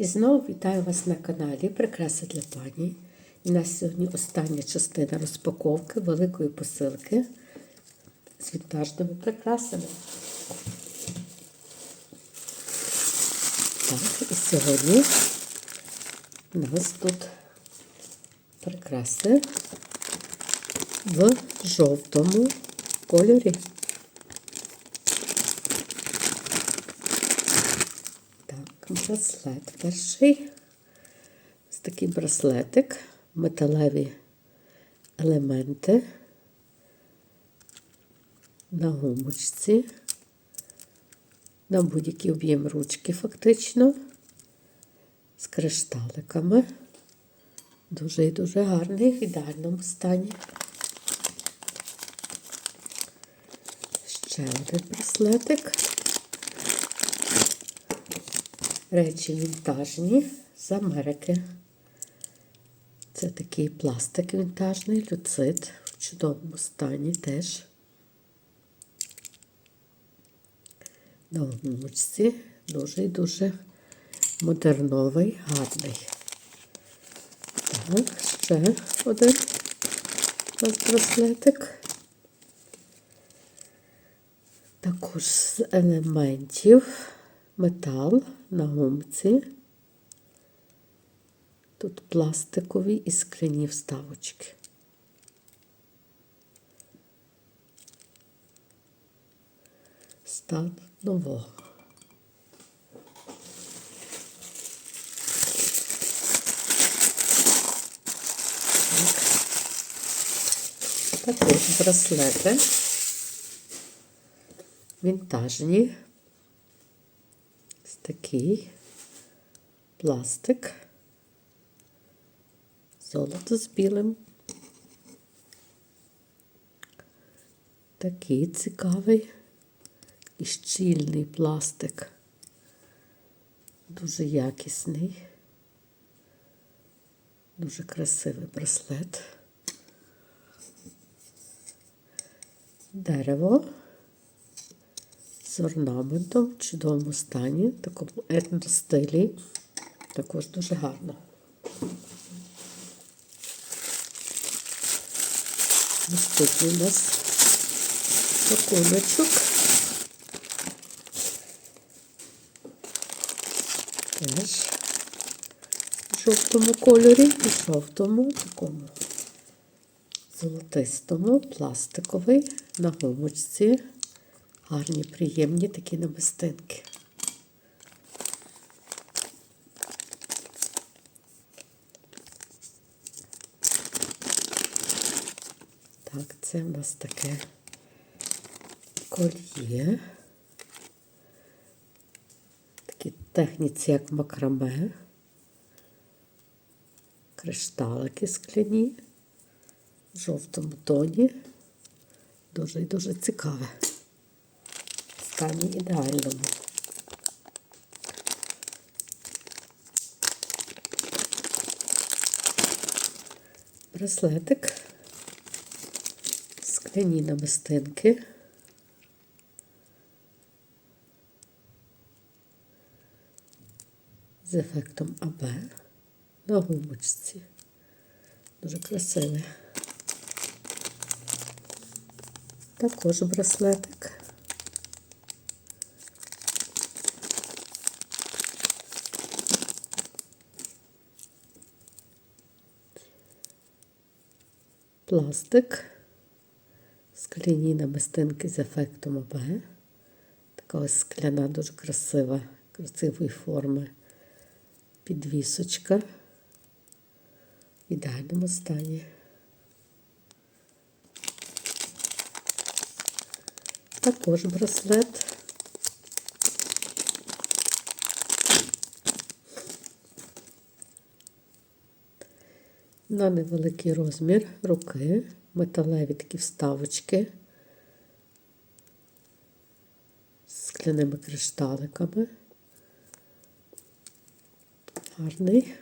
І знову вітаю вас на каналі Прикраси для пані. У нас сьогодні остання частина розпаковки великої посилки з вінтажними прикрасами. Так, і сьогодні у нас тут прикраси в жовтому кольорі. Так, браслет перший. Ось такий браслетик, металеві елементи на гумочці, на будь-який об'єм ручки, фактично, з кришталиками. Дуже і дуже гарний, в ідеальному стані. Ще один браслетик. Речі вінтажні з Америки. Це такий пластик вінтажний, люцит в чудовому стані теж. На гумочці дуже і дуже модерновий, гарний. Так, ще один браслетик. Також з елементів метал на гумці. Тут пластикові і скляні вставочки. Стан нового. Так. Також браслети. Вінтажні. Такий пластик. Золото з білим. Такий цікавий і щільний пластик. Дуже якісний. Дуже красивий браслет. Дерево з орнаментом в чудовому стані, в такому етностилі. Також дуже гарно. Наступний у нас пакуночок. Теж в жовтому кольорі і жовтому такому золотистому, пластиковий на гумочці. Гарні, приємні такі намистинки. Так, це в нас таке кольє. Такі техніці, як макраме, кришталики скляні, в жовтому тоні. Дуже і дуже цікаве. Стані ідеальному. Браслетик скляні намистинки. З ефектом АБ на гумочці. Дуже красивий. Також браслетик. Пластик. Скляні намистинки з ефектом АБ. Така ось скляна, дуже красива, красивої форми підвісочка в ідеальному стані. Також браслет. На невеликий розмір руки, металеві такі вставочки з скляними кришталиками. Гарний.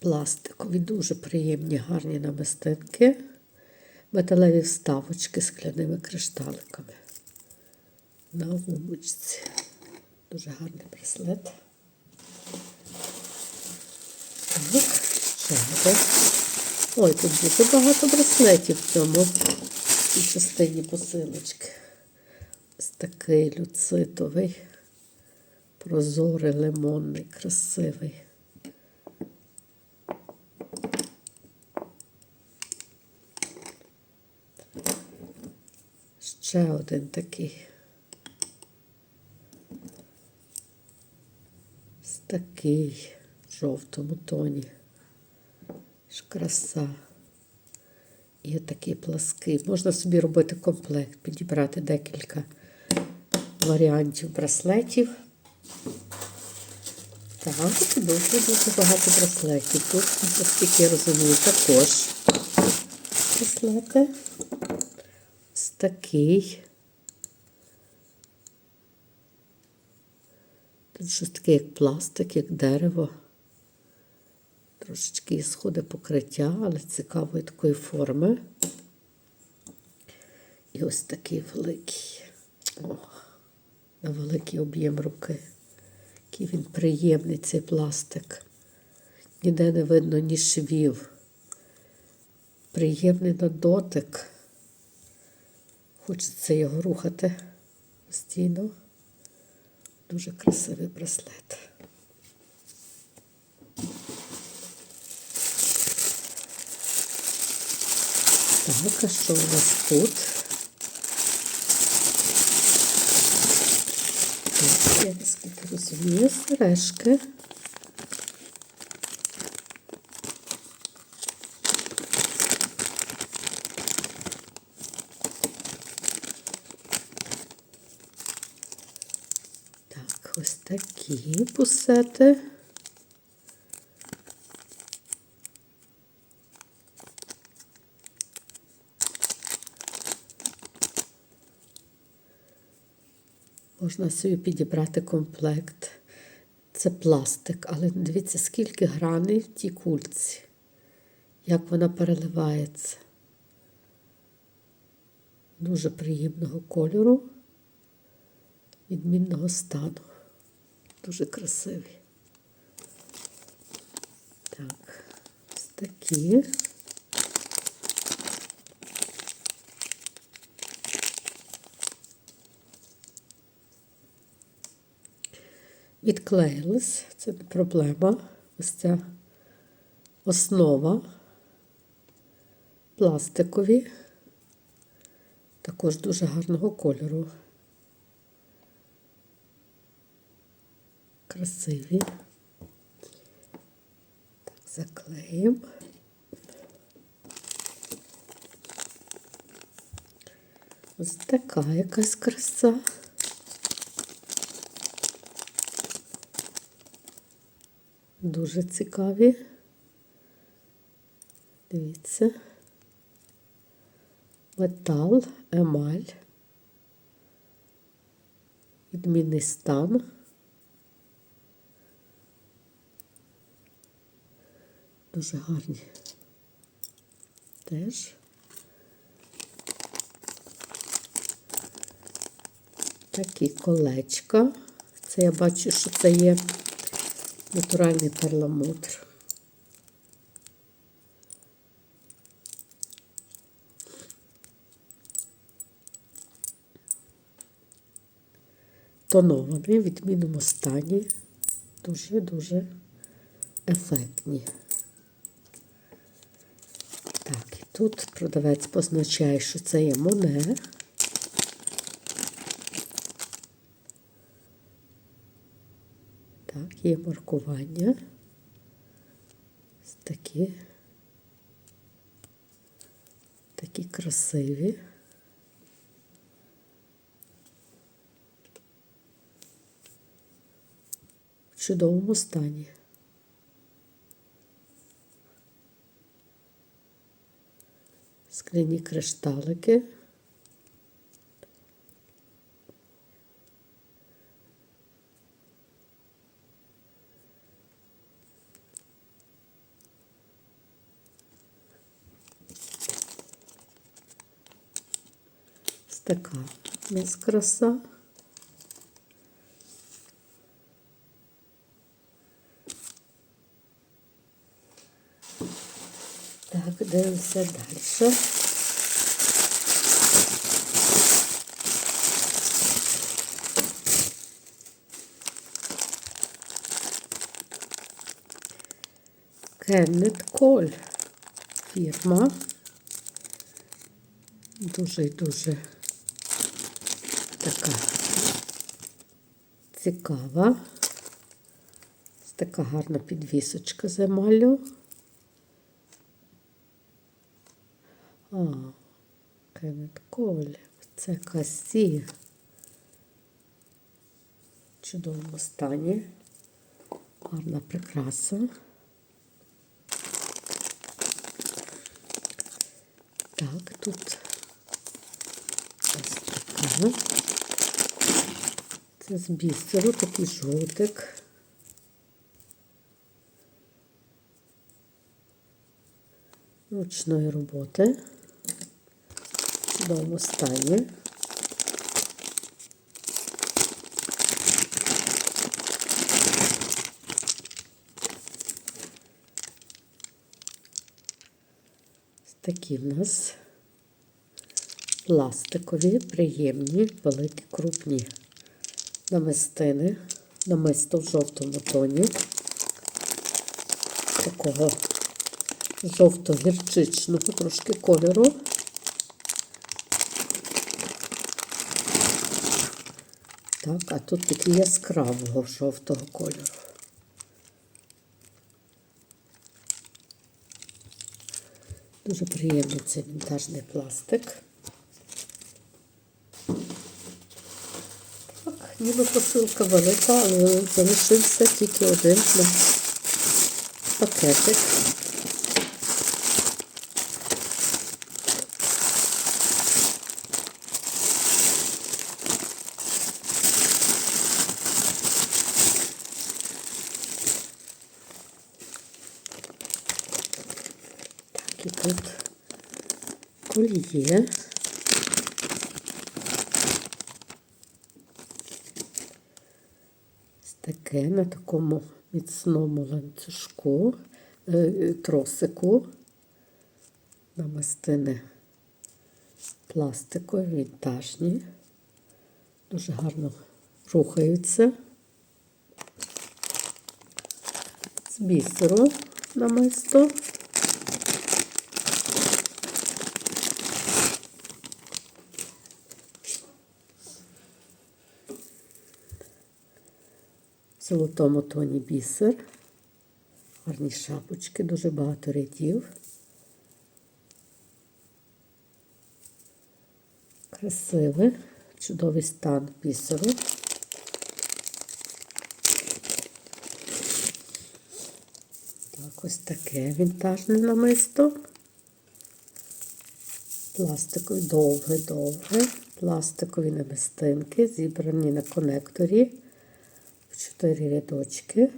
пластикові, дуже приємні, гарні намистинки, металеві вставочки з скляними кришталиками. На гумочці. Дуже гарний браслет. Так, ще. Ой, тут дуже багато браслетів в цьому цій частині посилочки. Ось такий люцитовий, прозорий, лимонний, красивий. Ще один такий. Ось такий в жовтому тоні. Ж краса. Є такий плаский. Можна собі робити комплект, підібрати декілька варіантів браслетів. Так, дуже дуже багато браслетів. Тут, наскільки я розумію, також браслети. Такий. Тут щось таке, як пластик, як дерево. Трошечки сходи покриття, але цікавої такої форми. І ось такий великий. О, на великий об'єм руки. Який він приємний, цей пластик. Ніде не видно ні швів. Приємний на дотик. Хочеться його рухати постійно. Дуже красивий браслет. Так, а що у нас тут? Тут я наскільки розумію, сережки. Так, ось такі пусети. Можна собі підібрати комплект. Це пластик, але дивіться, скільки граней в тій кульці, як вона переливається. Дуже приємного кольору, відмінного стану. Дуже красиві. Так, ось такі. Відклеїлись, це не проблема. Ось ця основа пластикові, також дуже гарного кольору. Красиві. Так, заклеїмо. Ось така якась краса. Дуже цікаві. Дивіться. Метал, емаль. Відмінний стан. Дуже гарні. Теж. Такі колечка. Це я бачу, що це є натуральний перламутр. Тонований в відмінному стані. Дуже-дуже ефектні. Так, і тут продавець позначає, що це є моне. Так, є маркування. Такі. Такі красиві. В чудовому стані. скляні кришталики. Ось така у нас краса. Дивимося далі. Кеннет Коль. Фірма. Дуже і дуже така цікава. Така гарна підвісочка з емаллю. А, Кеннет Коль. Це касі. В чудовому стані. Гарна прикраса. Так, тут ось. Це з бісеру, такий жовтик. Ручної роботи. Чудовому стані. Такі в нас пластикові, приємні, великі, крупні намистини. Намисто в жовтому тоні. Такого жовто-гірчичного трошки кольору. Так, а тут такі яскравого жовтого кольору. Дуже приємний цей вінтажний пластик. Так, ніби посилка велика, але залишився тільки один пакетик. Так, тут кольє. Таке на такому міцному ланцюжку, е, е, тросику. Намистини пластикові, вінтажні. Дуже гарно рухаються. З бісеру намисто. В золотому тоні бісер. Гарні шапочки, дуже багато рядів. Красиве, чудовий стан бісеру. Так, ось таке вінтажне намисто. Пластикові довге-довге. Пластикові намистинки, зібрані на конекторі в чотири рядочки.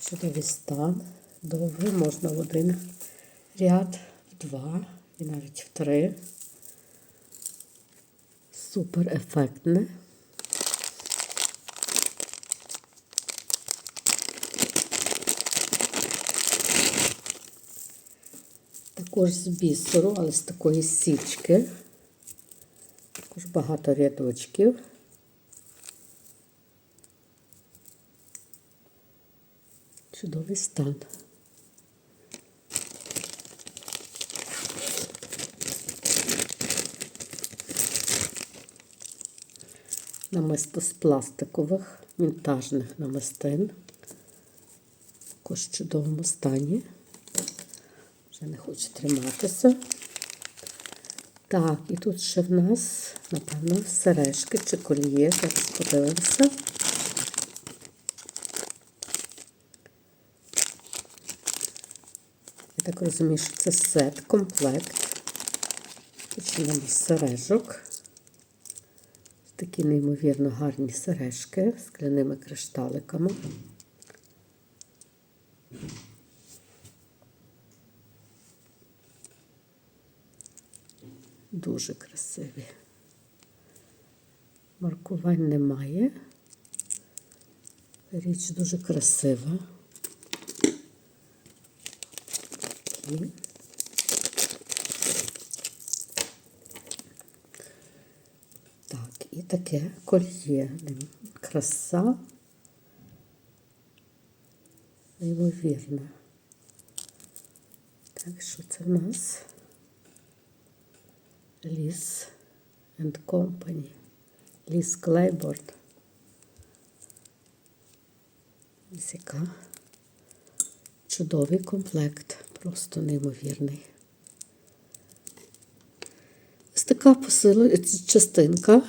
Чудовий стан. Довгий можна в один ряд, в два і навіть в три. Супер ефектне. Також з бісеру, але з такої січки. Також багато рядочків. Чудовий стан. Намисто з пластикових, вінтажних намистин. Також в чудовому стані. Вже не хоче триматися. Так, і тут ще в нас, напевно, сережки чи коліє. Зараз подивимося. Так розумію, що це сет, комплект. Почнемо з сережок. Такі неймовірно гарні сережки з скляними кришталиками. Дуже красиві. Маркувань немає. Річ дуже красива. Такі. Так, і таке кольє. Краса. Неймовірна. Так, що це в нас? Ліс and Company. Ліс Клейборд. Ось яка. Чудовий комплект, просто неймовірний. Ось така посила, частинка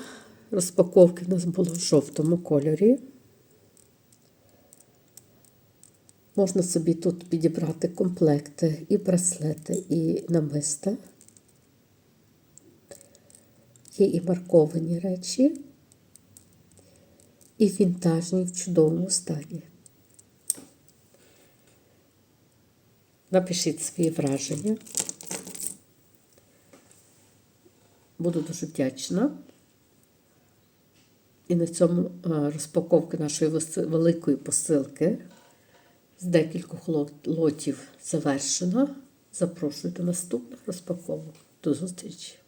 розпаковки в нас була в жовтому кольорі. Можна собі тут підібрати комплекти і браслети, і намиста. Є і марковані речі, і вінтажні в чудовому стані. Напишіть свої враження. Буду дуже вдячна. І на цьому е, розпаковка нашої великої посилки з декількох лотів завершена. Запрошую до наступних розпаковок. До зустрічі!